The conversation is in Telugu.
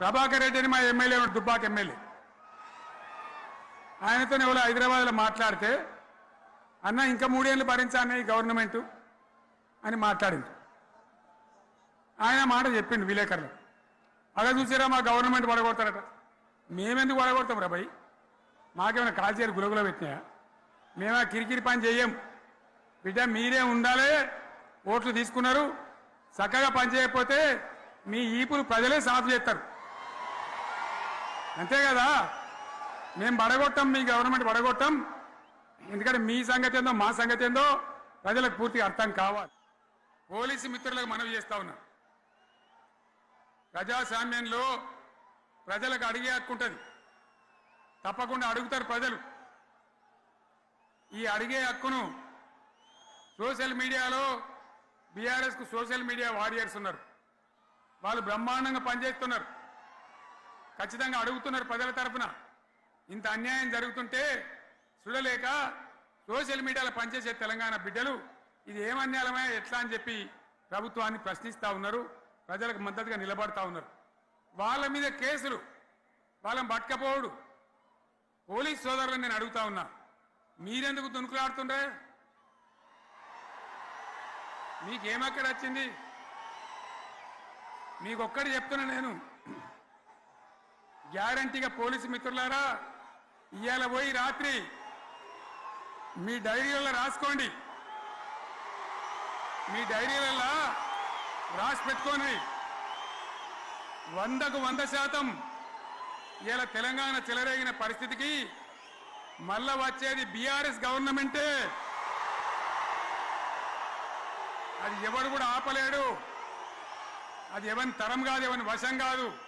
ప్రభాకర్ రెడ్డి అని మా ఎమ్మెల్యే ఉన్నాడు, దుబ్బాక ఎమ్మెల్యే. ఆయనతో ఎవరో హైదరాబాద్లో మాట్లాడితే అన్న ఇంకా మూడేళ్ళు భరించానే ఈ గవర్నమెంట్ అని మాట్లాడింది. ఆయన మాట చెప్పిండు విలేకరులు. అలా చూసారా మా గవర్నమెంట్ పడగొడతారట మేమెందుకు పడగొడతాం రా భయ్? మాకేమైనా కాల్చేరు గులగుల పెట్టినాయా? మేమా కిరికిరి పని చేయం బిడ్డ మీరే ఉండాలి ఓట్లు తీసుకున్నారు. చక్కగా పని చేయకపోతే మీ ఈపులు ప్రజలే సాఫ్ చేస్తారు. అంతే కదా? మేము పడగొట్టాం మీ గవర్నమెంట్ పడగొట్టాం ఎందుకంటే మీ సంగతి ఏందో మా సంగతి ఏందో ప్రజలకు పూర్తిగా అర్థం కావాలి. పోలీసు మిత్రులకు మనవి చేస్తా ఉన్నా. ప్రజాస్వామ్యంలో ప్రజలకు అడిగే హక్కు ఉంటుంది. తప్పకుండా అడుగుతారు ప్రజలు. ఈ అడిగే హక్కును సోషల్ మీడియాలో బీఆర్ఎస్కు సోషల్ మీడియా వారియర్స్ ఉన్నారు. వాళ్ళు బ్రహ్మాండంగా పనిచేస్తున్నారు. ఖచ్చితంగా అడుగుతున్నారు ప్రజల తరఫున ఇంత అన్యాయం జరుగుతుంటే చూడలేక సోషల్ మీడియాలో పనిచేసే తెలంగాణ బిడ్డలు ఇది ఏం అన్యాయమే ఎట్లా అని చెప్పి ప్రభుత్వాన్ని ప్రశ్నిస్తూ ఉన్నారు ప్రజలకు మద్దతుగా నిలబడతా ఉన్నారు. వాళ్ళ మీద కేసులు వాళ్ళని పట్టకపోవడు. పోలీస్ సోదరులను నేను అడుగుతా ఉన్నా మీరెందుకు దునుకులాడుతుండే మీకేమక్కడ వచ్చింది మీకు ఒక్కటి చెప్తున్నా నేను. గ్యారంటీగా పోలీసు మిత్రులారా ఇవాళ పోయి రాత్రి మీ డైరీలలో రాసుకోండి. మీ డైరీలలో రాసి పెట్టుకోండి. వందకు వంద శాతం ఇలా తెలంగాణ చెలరేగిన పరిస్థితికి మళ్ళా వచ్చేది బీఆర్ఎస్ గవర్నమెంటే. అది ఎవడు కూడా ఆపలేడు. అది ఎవరి తరం కాదు ఎవరి వశం కాదు.